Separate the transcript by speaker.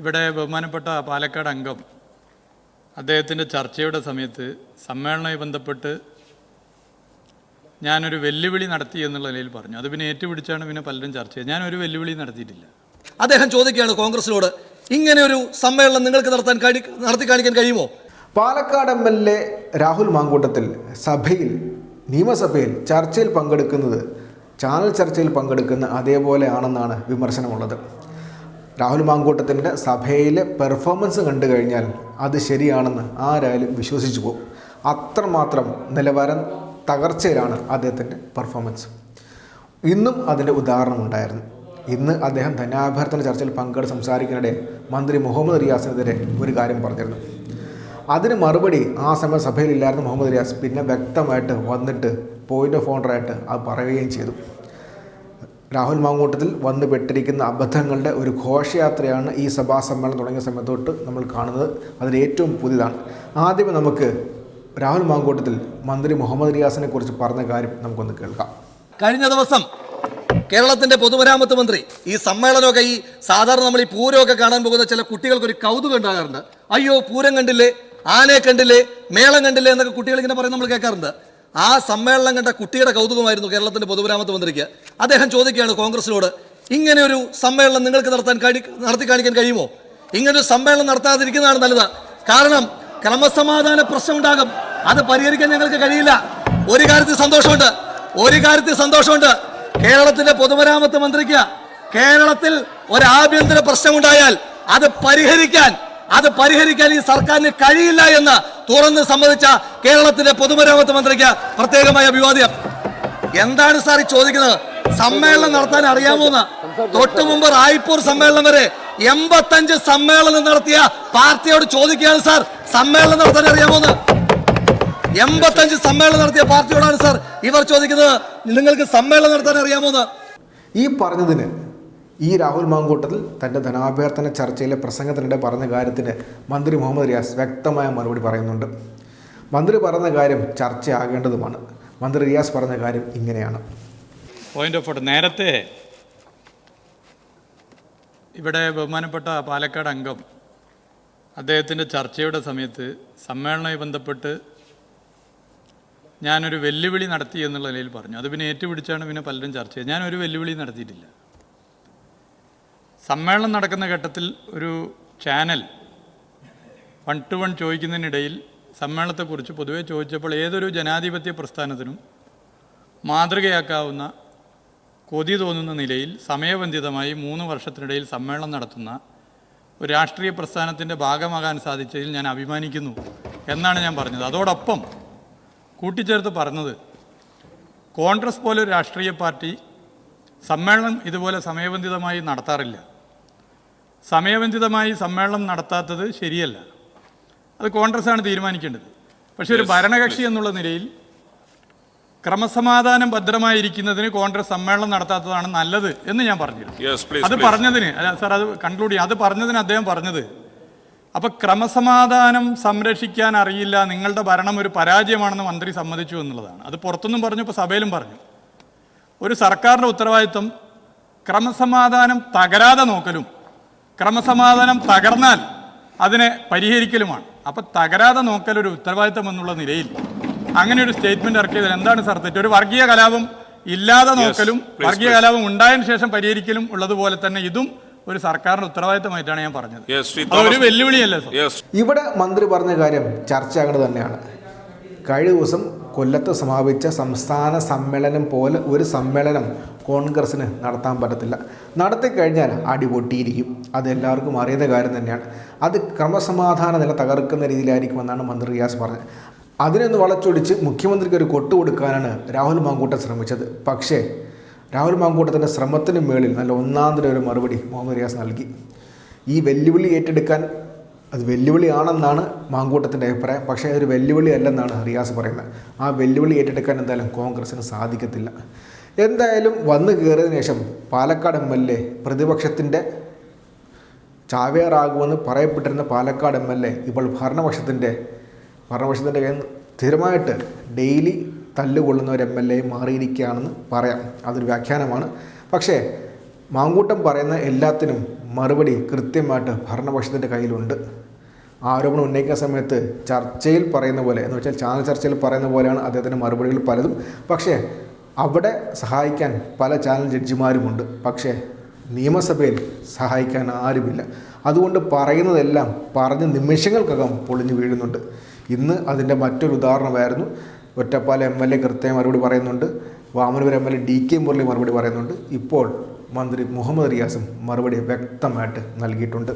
Speaker 1: ഇവിടെ ബഹുമാനപ്പെട്ട പാലക്കാട് അംഗം അദ്ദേഹത്തിന്റെ ചർച്ചയുടെ സമയത്ത് സമ്മേളനവുമായി ബന്ധപ്പെട്ട് ഞാനൊരു വെല്ലുവിളി നടത്തി എന്നുള്ള നിലയിൽ പറഞ്ഞു. അത് പിന്നെ ഏറ്റുപിടിച്ചാണ് പിന്നെ പലരും ചർച്ച ചെയ്തത് ഞാനൊരു വെല്ലുവിളി നടത്തിയിട്ടില്ല.
Speaker 2: അദ്ദേഹം ചോദിക്കുകയാണ് കോൺഗ്രസിനോട് ഇങ്ങനെ ഒരു സമ്മേളനം നിങ്ങൾക്ക് നടത്താൻ കഴി നടത്തി കാണിക്കാൻ കഴിയുമോ?
Speaker 3: Palakkad M L A Rahul Mankoottathil സഭയിൽ നിയമസഭയിൽ ചർച്ചയിൽ പങ്കെടുക്കുന്നത് ചാനൽ ചർച്ചയിൽ പങ്കെടുക്കുന്ന അതേപോലെ ആണെന്നാണ് വിമർശനമുള്ളത്. രാഹുൽ മാങ്കൂട്ടത്തിന്റെ സഭയിലെ പെർഫോമൻസ് കണ്ടു കഴിഞ്ഞാൽ അത് ശരിയാണെന്ന് ആരായാലും വിശ്വസിച്ചു പോകും. അത്രമാത്രം നിലവാരം തകർച്ചയിലാണ് അദ്ദേഹത്തിന്റെ പെർഫോമൻസ് ഇന്നും അതിന്റെ ഉദാഹരണമുണ്ടായിരുന്നു ഇന്ന് അദ്ദേഹം ധനാഭ്യർത്ഥന ചർച്ചയിൽ പങ്കെടുത്ത് സംസാരിക്കുന്നതിനിടെ മന്ത്രി മുഹമ്മദ് റിയാസിനെതിരെ ഒരു കാര്യം പറഞ്ഞിരുന്നു. അതിന് മറുപടി ആ സമയം സഭയിലില്ലായിരുന്ന മുഹമ്മദ് റിയാസ് പിന്നെ വ്യക്തമായിട്ട് വന്നിട്ട് പോയിന്റ് ഓഫ് ഓണറായിട്ട് അത് പറയുകയും ചെയ്തു. രാഹുൽ മാങ്കൂട്ടത്തിൽ വന്നു പെട്ടിരിക്കുന്ന അബദ്ധങ്ങളുടെ ഒരു ഘോഷയാത്രയാണ് ഈ സഭാ സമ്മേളനം തുടങ്ങിയ സമയത്തോട്ട് നമ്മൾ കാണുന്നത്. അതിൽ ഏറ്റവും പുതിയതാണ്. ആദ്യമേ നമുക്ക് രാഹുൽ മാങ്കൂട്ടത്തിൽ മന്ത്രി മുഹമ്മദ് റിയാസിനെ കുറിച്ച് പറഞ്ഞ കാര്യം നമുക്കൊന്ന് കേൾക്കാം.
Speaker 2: കഴിഞ്ഞ ദിവസം കേരളത്തിന്റെ പൊതുമരാമത്ത് മന്ത്രി ഈ സമ്മേളനമൊക്കെ ഈ സാധാരണ നമ്മൾ ഈ പൂരമൊക്കെ കാണാൻ പോകുന്ന ചില കുട്ടികൾക്ക് ഒരു കൗതുകം ഉണ്ടാകാറുണ്ട്. അയ്യോ പൂരം കണ്ടില്ലേ ആനയെ കണ്ടില്ലേ മേളം കണ്ടില്ലേ എന്നൊക്കെ കുട്ടികൾ ഇങ്ങനെ പറയുന്നത് നമ്മൾ കേൾക്കാറുണ്ട്. ആ സമ്മേളനം കണ്ട കുട്ടിയുടെ കൗതുകമായിരുന്നു കേരളത്തിന്റെ പൊതുമരാമത്ത് മന്ത്രിക്ക്. അദ്ദേഹം ചോദിക്കുകയാണ് കോൺഗ്രസിനോട് ഇങ്ങനെ ഒരു സമ്മേളനം നിങ്ങൾക്ക് നടത്താൻ കഴി നടത്തി കാണിക്കാൻ കഴിയുമോ? ഇങ്ങനൊരു സമ്മേളനം നടത്താതിരിക്കുന്നതാണ് നല്ലത്. കാരണം ക്രമസമാധാന പ്രശ്നം ഉണ്ടാകും അത് പരിഹരിക്കാൻ ഞങ്ങൾക്ക് കഴിയില്ല. ഒരു കാര്യത്തിൽ സന്തോഷമുണ്ട്. ഒരു കാര്യത്തിൽ സന്തോഷമുണ്ട്. കേരളത്തിന്റെ പൊതുമരാമത്ത് മന്ത്രിക്ക് കേരളത്തിൽ ഒരു ആഭ്യന്തര പ്രശ്നമുണ്ടായാൽ അത് പരിഹരിക്കാൻ അത് പരിഹരിക്കാൻ ഈ സർക്കാരിന് കഴിയില്ല എന്ന് തുറന്ന് സമ്മതിച്ച കേരളത്തിലെ പൊതുമരാമത്ത് മന്ത്രിക്ക് പ്രത്യേകമായ അഭിവാദ്യം. എന്താണ് സാർ ഈ ചോദിക്കുന്നത്? സമ്മേളനം നടത്താൻ അറിയാമോന്ന് തൊട്ടു മുമ്പ് റായ്പൂർ സമ്മേളനം വരെ എൺപത്തഞ്ച് സമ്മേളനം നടത്തിയ പാർട്ടിയോട് ചോദിക്കുകയാണ് സാർ. സമ്മേളനം നടത്താൻ അറിയാമോന്ന് എൺപത്തഞ്ച് സമ്മേളനം നടത്തിയ പാർട്ടിയോടാണ് സാർ ഇവർ ചോദിക്കുന്നത്. നിങ്ങൾക്ക് സമ്മേളനം നടത്താൻ അറിയാമോന്ന്
Speaker 3: ഈ പറഞ്ഞതിന് ഈ രാഹുൽ മാങ്കൂട്ടത്തിൽ തന്റെ ധനാഭ്യർത്ഥന ചർച്ചയിലെ പ്രസംഗത്തിനിടെ പറഞ്ഞ കാര്യത്തിന് മന്ത്രി മുഹമ്മദ് റിയാസ് വ്യക്തമായ മറുപടി പറയുന്നുണ്ട്. മന്ത്രി പറഞ്ഞ കാര്യം ചർച്ചയാകേണ്ടതുമാണ്. മന്ത്രി റിയാസ് പറഞ്ഞ കാര്യം ഇങ്ങനെയാണ്.
Speaker 1: പോയിന്റ് ഓഫ് ഓർഡർ നേരത്തെ ഇവിടെ ബഹുമാനപ്പെട്ട പാലക്കാട് അംഗം അദ്ദേഹത്തിന്റെ ചർച്ചയുടെ സമയത്ത് സമ്മേളനവുമായി ബന്ധപ്പെട്ട് ഞാനൊരു വെല്ലുവിളി നടത്തി എന്നുള്ള നിലയിൽ പറഞ്ഞു. അത് പിന്നെ ഏറ്റുപിടിച്ചാണ് പിന്നെ പലരും ചർച്ച ചെയ്തത് ഞാനൊരു വെല്ലുവിളി നടത്തിയിട്ടില്ല. സമ്മേളനം നടക്കുന്ന ഘട്ടത്തിൽ ഒരു ചാനൽ വൺ ടു വൺ ചോദിക്കുന്നതിനിടയിൽ സമ്മേളനത്തെക്കുറിച്ച് പൊതുവെ ചോദിച്ചപ്പോൾ ഏതൊരു ജനാധിപത്യ പ്രസ്ഥാനത്തിനും മാതൃകയാക്കാവുന്ന കൊതി തോന്നുന്ന നിലയിൽ സമയബന്ധിതമായി മൂന്ന് വർഷത്തിനിടയിൽ സമ്മേളനം നടത്തുന്ന ഒരു രാഷ്ട്രീയ പ്രസ്ഥാനത്തിന്റെ ഭാഗമാകാൻ സാധിച്ചതിൽ ഞാൻ അഭിമാനിക്കുന്നു എന്നാണ് ഞാൻ പറഞ്ഞത്. അതോടൊപ്പം കൂട്ടിച്ചേർത്ത് പറഞ്ഞത് കോൺഗ്രസ് പോലൊരു രാഷ്ട്രീയ പാർട്ടി സമ്മേളനം ഇതുപോലെ സമയബന്ധിതമായി നടത്താറില്ല. സമയബന്ധിതമായി സമ്മേളനം നടത്താത്തത് ശരിയല്ല. അത് കോൺഗ്രസ്സാണ് തീരുമാനിക്കേണ്ടത്. പക്ഷേ ഒരു ഭരണകക്ഷി എന്നുള്ള നിലയിൽ ക്രമസമാധാനം ഭദ്രമായിരിക്കുന്നതിന് കോൺഗ്രസ് സമ്മേളനം നടത്താത്തതാണ് നല്ലത് എന്ന് ഞാൻ പറഞ്ഞിരുന്നു. അത്. പറഞ്ഞതിന് സാർ അത് കൺക്ലൂഡ് ചെയ്യാം. അത് പറഞ്ഞതിന് അദ്ദേഹം പറഞ്ഞത് അപ്പം ക്രമസമാധാനം സംരക്ഷിക്കാൻ അറിയില്ല നിങ്ങളുടെ ഭരണം ഒരു പരാജയമാണെന്ന് മന്ത്രി സമ്മതിച്ചു എന്നുള്ളതാണ്. അത് പുറത്തുനിന്നും പറഞ്ഞു ഇപ്പോൾ സഭയിലും പറഞ്ഞു. ഒരു സർക്കാരിന്റെ ഉത്തരവാദിത്വം ക്രമസമാധാനം തകരാതെ നോക്കലും ക്രമസമാധാനം തകർന്നാൽ അതിനെ പരിഹരിക്കലുമാണ്. അപ്പം തകരാതെ നോക്കലൊരു ഒരു ഉത്തരവാദിത്വം എന്നുള്ള നിലയിൽ അങ്ങനെ ഒരു സ്റ്റേറ്റ്മെന്റ് ഇറക്കിയതിൽ എന്താണ് സാർ തെറ്റ്? ഒരു വർഗീയ കലാപം ഇല്ലാതെ നോക്കലും വർഗീയ കലാപം ഉണ്ടായതിനു ശേഷം പരിഹരിക്കലും ഉള്ളതുപോലെ തന്നെ ഇതും ഒരു സർക്കാരിന്റെ ഉത്തരവാദിത്തമായിട്ടാണ് ഞാൻ പറഞ്ഞത്.
Speaker 4: ഒരു.
Speaker 1: വെല്ലുവിളിയല്ലേ സാർ
Speaker 3: ഇവിടെ മന്ത്രി പറഞ്ഞ കാര്യം ചർച്ചയാകേണ്ടത് തന്നെയാണ്. കഴിഞ്ഞ ദിവസം കൊല്ലത്ത് സമാപിച്ച സംസ്ഥാന സമ്മേളനം പോലെ ഒരു സമ്മേളനം കോൺഗ്രസ്സിന് നടത്താൻ പറ്റത്തില്ല. നടത്തി കഴിഞ്ഞാൽ അടി പൊട്ടിയിരിക്കും. അതെല്ലാവർക്കും അറിയുന്ന കാര്യം തന്നെയാണ്. അത് ക്രമസമാധാന നില തകർക്കുന്ന രീതിയിലായിരിക്കുമെന്നാണ് മന്ത്രി റിയാസ് പറഞ്ഞത്. അതിനൊന്ന് വളച്ചൊടിച്ച് മുഖ്യമന്ത്രിക്ക് ഒരു കൊട്ടു കൊടുക്കാനാണ് രാഹുൽ മാങ്കൂട്ടം ശ്രമിച്ചത്. പക്ഷേ രാഹുൽ മാങ്കൂട്ടത്തിന്റെ ശ്രമത്തിന് മേളിൽ നല്ല ഒന്നാന്തര ഒരു മറുപടി മുഹമ്മദ് റിയാസ് നൽകി. ഈ വെല്ലുവിളി ഏറ്റെടുക്കാൻ അത് വെല്ലുവിളിയാണെന്നാണ് മാങ്കൂട്ടത്തിന്റെ അഭിപ്രായം. പക്ഷേ അതൊരു വെല്ലുവിളി അല്ലെന്നാണ് റിയാസ് പറയുന്നത്. ആ വെല്ലുവിളി ഏറ്റെടുക്കാൻ എന്തായാലും കോൺഗ്രസ്സിന് സാധിക്കത്തില്ല. എന്തായാലും വന്നു കയറിയതിനു ശേഷം പാലക്കാട് എം എൽ എ പ്രതിപക്ഷത്തിന്റെ ചാവേറാകുമെന്ന് പറയപ്പെട്ടിരുന്ന പാലക്കാട് എം എൽ എ ഇപ്പോൾ ഭരണപക്ഷത്തിന്റെ ഭരണപക്ഷത്തിന്റെ കയ്യിൽ സ്ഥിരമായിട്ട് ഡെയിലി തല്ലുകൊള്ളുന്ന ഒരു എം എൽ എ മാറിയിരിക്കുകയാണെന്ന് പറയാം. അതൊരു വ്യാഖ്യാനമാണ്. പക്ഷേ മാങ്കൂട്ടം പറയുന്ന എല്ലാത്തിനും മറുപടി കൃത്യമായിട്ട് ഭരണപക്ഷത്തിന്റെ കയ്യിലുണ്ട്. ആരോപണം ഉന്നയിക്കുന്ന സമയത്ത് ചർച്ചയിൽ പറയുന്ന പോലെ എന്ന് വെച്ചാൽ ചാനൽ ചർച്ചയിൽ പറയുന്ന പോലെയാണ് അദ്ദേഹത്തിന്റെ മറുപടികൾ പലതും. പക്ഷേ അവിടെ സഹായിക്കാൻ പല ചാനൽ ജഡ്ജിമാരുമുണ്ട് പക്ഷേ നിയമസഭയിൽ സഹായിക്കാൻ ആരുമില്ല. അതുകൊണ്ട് പറയുന്നതെല്ലാം പറഞ്ഞ നിമിഷങ്ങൾക്കകം പൊളിഞ്ഞു വീഴുന്നുണ്ട്. ഇന്ന് അതിന്റെ മറ്റൊരു ഉദാഹരണമായിരുന്നു. ഒറ്റപ്പാല എം എൽ എ കൃത്യം മറുപടി പറയുന്നുണ്ട്. Vamanapuram M L A D K Murali മറുപടി പറയുന്നുണ്ട്. ഇപ്പോൾ മന്ത്രി മുഹമ്മദ് റിയാസും മറുപടി വ്യക്തമായിട്ട് നൽകിയിട്ടുണ്ട്.